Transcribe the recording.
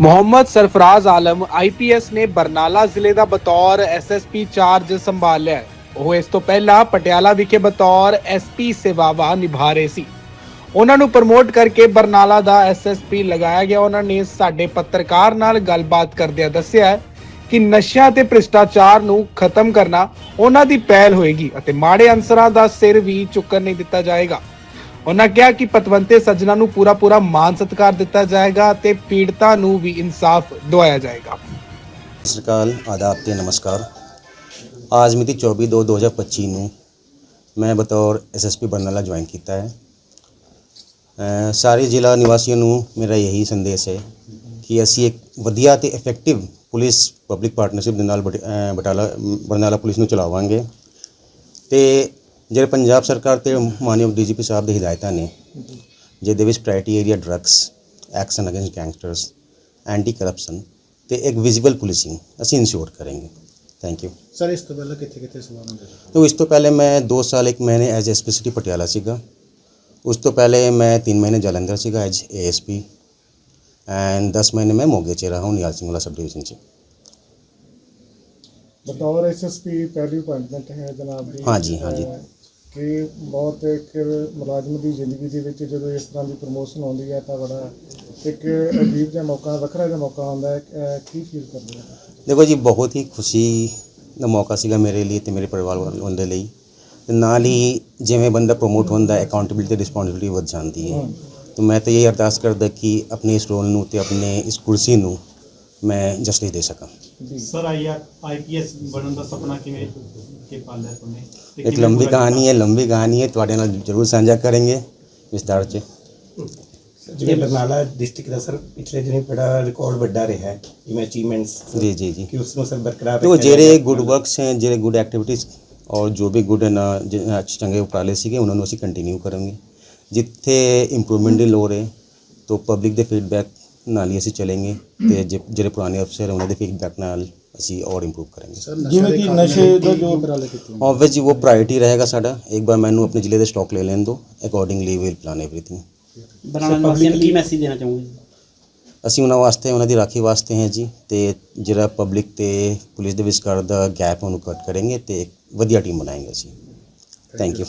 ਮੁਹੰਮਦ ਸਰਫਰਾਜ਼ ਆਲਮ IPS ਨੇ ਬਰਨਾਲਾ ਜ਼ਿਲ੍ਹੇ ਦਾ ਬਤੌਰ ਐਸਐਸਪੀ ਚਾਰਜ ਸੰਭਾਲ ਲਿਆ ਹੈ। ਉਹ ਇਸ ਤੋਂ ਪਹਿਲਾਂ ਪਟਿਆਲਾ ਵਿਖੇ ਬਤੌਰ ਐਸਪੀ ਸੇਵਾਵਾਂ ਨਿਭਾ ਰਹੇ ਸੀ। ਉਹਨਾਂ ਨੂੰ ਪ੍ਰਮੋਟ ਕਰਕੇ ਬਰਨਾਲਾ ਦਾ ਐਸਐਸਪੀ ਲਗਾਇਆ ਗਿਆ। ਉਹਨਾਂ ਨੇ ਸਾਡੇ ਪੱਤਰਕਾਰ ਨਾਲ ਗੱਲਬਾਤ ਕਰਦਿਆਂ ਦੱਸਿਆ ਹੈ ਕਿ ਨਸ਼ਿਆਂ ਤੇ ਭ੍ਰਿਸ਼ਟਾਚਾਰ ਨੂੰ ਖਤਮ ਕਰਨਾ ਉਹਨਾਂ ਦੀ ਪਹਿਲ ਹੋਏਗੀ ਅਤੇ ਮਾੜੇ ਅਨਸਰਾਂ ਦਾ ਸਿਰ ਵੀ ਚੁੱਕਣ ਨਹੀਂ ਦਿੱਤਾ ਜਾਏਗਾ। ਉਹਨਾਂ ਕਿਹਾ ਕਿ ਪਤਵੰਤੇ ਸੱਜਣਾ ਨੂੰ ਪੂਰਾ ਪੂਰਾ ਮਾਨ ਸਤਿਕਾਰ ਦਿੱਤਾ ਜਾਏਗਾ ਤੇ ਪੀੜਤਾਂ ਨੂੰ ਵੀ ਇਨਸਾਫ ਦਿਵਾਇਆ ਜਾਏਗਾ। ਸਤਿ ਸ਼੍ਰੀ ਅਕਾਲ ਆਦਾਬ ਤੇ ਨਮਸਕਾਰ। ਅੱਜ ਮਿਤੀ 24 ਦੋ 2025 ਨੂੰ ਮੈਂ ਬਤੌਰ ਐਸਐਸਪੀ ਬਰਨਾਲਾ ਜੁਆਇਨ ਕੀਤਾ ਹੈ। ਅ, ਸਾਰੇ ਜ਼ਿਲ੍ਹਾ ਨਿਵਾਸੀਆਂ ਨੂੰ ਮੇਰਾ ਇਹੀ ਸੰਦੇਸ਼ ਹੈ ਕਿ ਅਸੀਂ ਇੱਕ ਵਧੀਆ ਤੇ ਇਫੈਕਟਿਵ ਪੁਲਿਸ ਪਬਲਿਕ ਪਾਰਟਨਰਸ਼ਿਪ ਦੇ ਨਾਲ ਬਟ- ਬਟਾਲਾ ਬਰਨਾਲਾ ਪੁਲਿਸ ਨੂੰ ਚਲਾਵਾਂਗੇ ਤੇ ਜਿਹੜੇ ਪੰਜਾਬ ਸਰਕਾਰ ਤੇ ਮਾਨਯੋਗ ਡੀਜੀਪੀ ਸਾਹਿਬ ਦੇ ਹਿਦਾਇਤਾਂ ਨੇ ਜਿਹਦੇ ਵਿੱਚ priority area drugs action against gangsters anti corruption ਤੇ ਇੱਕ ਵਿਜ਼ੀਬਲ ਪੁਲਿਸਿੰਗ ਅਸੀਂ ਇਨਸ਼ੋਰ ਕਰਾਂਗੇ। ਥੈਂਕ ਯੂ ਸਰ ਇਸ ਤੋਂ ਪਹਿਲਾਂ ਕਿੱਥੇ ਕਿੱਥੇ ਸੇਵਾ ਹੁੰਦੀ ਇਸ ਤੋਂ ਪਹਿਲੇ ਮੈਂ 2 ਸਾਲ ਇੱਕ ਮਹੀਨੇ ਐਜ਼ ਐਸਪੀਸੀਟੀ ਪਟਿਆਲਾ ਸੀਗਾ। ਉਸ ਤੋਂ ਪਹਿਲੇ ਮੈਂ 3 ਮਹੀਨੇ ਜਲੰਧਰ ਸੀਗਾ ਐਜ਼ ਏਐਸਪੀ ਐਂਡ 10 ਮਹੀਨੇ ਮੈਂ ਮੋਗੇ ਚ ਰਹਾ ਹਾਂ ਨਿਹਾਲ ਸਿੰਘ ਵਾਲਾ ਸਬ ਡਿਵੀਜ਼ਨ ਚ ਬਤੌਰ ਐਸਐਸਪੀ ਪਹਿਲੀ ਅਪਾਇੰਟਮੈਂਟ ਹੈ ਜਨਾਬ ਦੀ। ਹਾਂਜੀ ਹਾਂਜੀ। ਕਿ ਬਹੁਤ ਇੱਕ ਮੁਲਾਜ਼ਮ ਦੀ ਜ਼ਿੰਦਗੀ ਦੇ ਵਿੱਚ ਜਦੋਂ ਇਸ ਤਰ੍ਹਾਂ ਦੀ ਪ੍ਰਮੋਸ਼ਨ ਆਉਂਦੀ ਹੈ ਤਾਂ ਬੜਾ ਇੱਕ ਅਜੀਬ ਜਿਹਾ ਮੌਕਾ ਵੱਖਰਾ ਜਿਹਾ ਮੌਕਾ ਹੁੰਦਾ ਹੈ। ਕੀ ਫੀਲ ਕਰਦੇ ਹੋ? ਦੇਖੋ ਜੀ ਬਹੁਤ ਹੀ ਖੁਸ਼ੀ ਦਾ ਮੌਕਾ ਸੀਗਾ ਮੇਰੇ ਲਈ ਤੇ ਮੇਰੇ ਪਰਿਵਾਰ ਵਾਲਿਆਂ ਦੇ ਲਈ। ਤੇ ਨਾਲ ਹੀ ਜਿਵੇਂ ਬੰਦਾ ਪ੍ਰੋਮੋਟ ਹੁੰਦਾ ਅਕਾਊਂਟੇਬਿਲਿਟੀ ਤੇ ਰਿਸਪੌਂਸਿਬਿਲਿਟੀ ਵੱਧ ਜਾਂਦੀ ਹੈ। ਤੇ ਮੈਂ ਤਾਂ ਇਹ ਅਰਦਾਸ ਕਰਦਾ ਕਿ ਆਪਣੇ ਇਸ ਰੋਲ ਨੂੰ ਤੇ ਆਪਣੇ ਇਸ ਕੁਰਸੀ ਨੂੰ ਮੈਂ ਜਸਟਿਸ ਦੇ ਸਕਾਂ। ਸਰ ਆਈ ਆਈਪੀਐਸ ਬਣਨ ਦਾ ਸੁਪਨਾ ਕਿਵੇਂ ਕਿ ਪਾਲਿਆ ਤੁਮਨੇ? ਤੇ ਇੱਕ ਲੰਬੀ ਕਹਾਣੀ ਹੈ ਲੰਬੀ ਕਹਾਣੀ ਹੈ ਤੁਹਾਡੇ ਨਾਲ ਜ਼ਰੂਰ ਸਾਂਝਾ ਕਰਾਂਗੇ ਵਿਸਤਾਰ 'ਚ। ਜਿਵੇਂ ਬਰਨਾਲਾ ਡਿਸਟ੍ਰਿਕਟ ਦਾ ਸਰ ਪਿਛਲੇ ਦਿਨੀ ਬੜਾ ਰਿਕਾਰਡ ਵੱਡਾ ਰਿਹਾ ਹੈ ਜਿਵੇਂ ਅਚੀਵਮੈਂਟਸ ਜੀ ਜੀ ਜੀ। ਕਿ ਉਸ ਨੂੰ ਸਰ ਬਰਕਰਾਰ तो ਰੱਖਿਆ ਜਿਹੜੇ। ਗੁੱਡ ਵਰਕਸ ਹੈ ਜਿਹੜੇ ਗੁੱਡ ਐਕਟੀਵਿਟੀਜ਼ ਔਰ ਜੋ ਵੀ ਗੁੱਡ ਨਾ ਚੰਗੇ ਉਪਰਾਲੇ ਸੀਗੇ ਉਹਨਾਂ ਨੂੰ ਅਸੀਂ ਕੰਟੀਨਿਊ ਕਰਾਂਗੇ। ਜਿੱਥੇ ਇੰਪਰੂਵਮੈਂਟ ਦੀ ਲੋੜ ਹੈ ਤਾਂ ਪਬਲਿਕ ਦੇ ਫੀਡਬੈਕ ਨਾਲ ਹੀ ਅਸੀਂ ਚੱਲਾਂਗੇ ਤੇ ਜੇ- ਜਿਹੜੇ ਪੁਰਾਣੇ ਅਫਸਰ ਹੈ ਉਹਨਾਂ ਦੇ ਫੀਡਬੈਕ ਨਾਲ ਅਸੀਂ ਔਰ ਇੰਪਰੂਵ ਕਰਾਂਗੇ। ਜਿਵੇਂ ਕਿ ਨਸ਼ੇ ਦਾ ਜੋ ਉਪਰਾਲੇ ਕੀਤੇ ਆਬਵੀਅਸ ਜੀ ਉਹ ਪ੍ਰਾਇੋਰਟੀ ਰਹੇਗਾ ਸਾਡਾ। ਇੱਕ ਵਾਰ ਮੈਨੂੰ ਆਪਣੇ ਜ਼ਿਲ੍ਹੇ ਦੇ ਸਟਾਕ ਲੈ ਲੈਣ ਦਿਓ। ਅਕੋਰਡਿੰਗਲੀ ਵੀਲ ਪਲਾਨ ਐਵਰੀਥਿੰਗ ਬਣਾਉਣ ਵਾਸਤੇ ਕੀ ਮੈਸੇਜ ਦੇਣਾ ਚਾਹੋਗੇ? ਅਸੀਂ ਉਹਨਾਂ ਵਾਸਤੇ ਉਹਨਾਂ ਦੀ ਰਾਖੀ ਵਾਸਤੇ ਹਾਂ ਜੀ। ਤੇ ਜਿਹੜਾ ਪਬਲਿਕ ਤੇ ਪੁਲਿਸ ਦੇ ਵਿਚਕਾਰ ਦਾ ਗੈਪ ਉਹਨੂੰ ਕੱਟ ਕਰਾਂਗੇ ਤੇ ਇੱਕ ਵਧੀਆ ਟੀਮ ਬਣਾਏਗੇ ਅਸੀਂ। Thank you